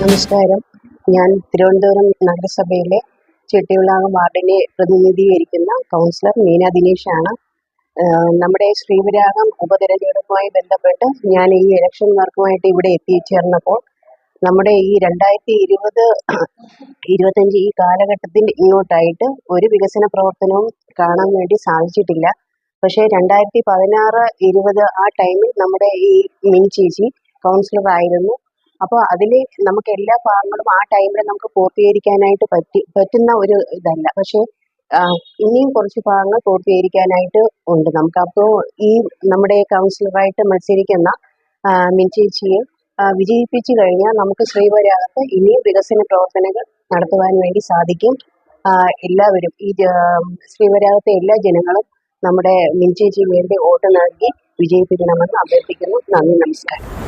നമസ്കാരം. ഞാൻ തിരുവനന്തപുരം നഗരസഭയിലെ ചെട്ടിവിളാകം വാർഡിനെ പ്രതിനിധീകരിക്കുന്ന കൗൺസിലർ മീന ദിനേഷ് ആണ് നമ്മുടെ ശ്രീവിരാഗം ഉപതെരഞ്ഞെടുപ്പുമായി ബന്ധപ്പെട്ട് ഞാൻ ഈ ഇലക്ഷൻ വർക്കുമായിട്ട് ഇവിടെ എത്തിച്ചേർന്നപ്പോൾ നമ്മുടെ ഈ രണ്ടായിരത്തി ഇരുപത് ഇരുപത്തഞ്ച് ഈ കാലഘട്ടത്തിൽ ഇങ്ങോട്ടായിട്ട് ഒരു വികസന പ്രവർത്തനവും കാണാൻ വേണ്ടി സാധിച്ചിട്ടില്ല. പക്ഷേ രണ്ടായിരത്തി പതിനാറ് ഇരുപത് ആ ടൈമിൽ നമ്മുടെ ഈ മിനി ചേച്ചി കൗൺസിലർ ആയിരുന്നു അപ്പോൾ അതിൽ നമുക്ക് എല്ലാ ഭാഗങ്ങളും ആ ടൈമിൽ നമുക്ക് പൂർത്തീകരിക്കാനായിട്ട് പറ്റി പറ്റുന്ന ഒരു ഇതല്ല. പക്ഷേ ഇനിയും കുറച്ച് ഭാഗങ്ങൾ പൂർത്തീകരിക്കാനായിട്ട് ഉണ്ട്. നമുക്ക് അപ്പോൾ ഈ നമ്മുടെ കൗൺസിലറായിട്ട് മത്സരിക്കുന്ന ആ, മിനി ചേച്ചിയെ ആ, വിജയിപ്പിച്ചു കഴിഞ്ഞാൽ നമുക്ക് ശ്രീവരാഗത്ത് ഇനിയും വികസന പ്രവർത്തനങ്ങൾ നടത്തുവാൻ വേണ്ടി സാധിക്കും. എല്ലാവരും ഈ ജ- എല്ലാ ജനങ്ങളും നമ്മുടെ മിൻചേച്ചിയും വേണ്ടി വോട്ട് നൽകി വിജയിപ്പിക്കണമെന്ന് അഭ്യർത്ഥിക്കുന്നു. നന്ദി നമസ്കാരം.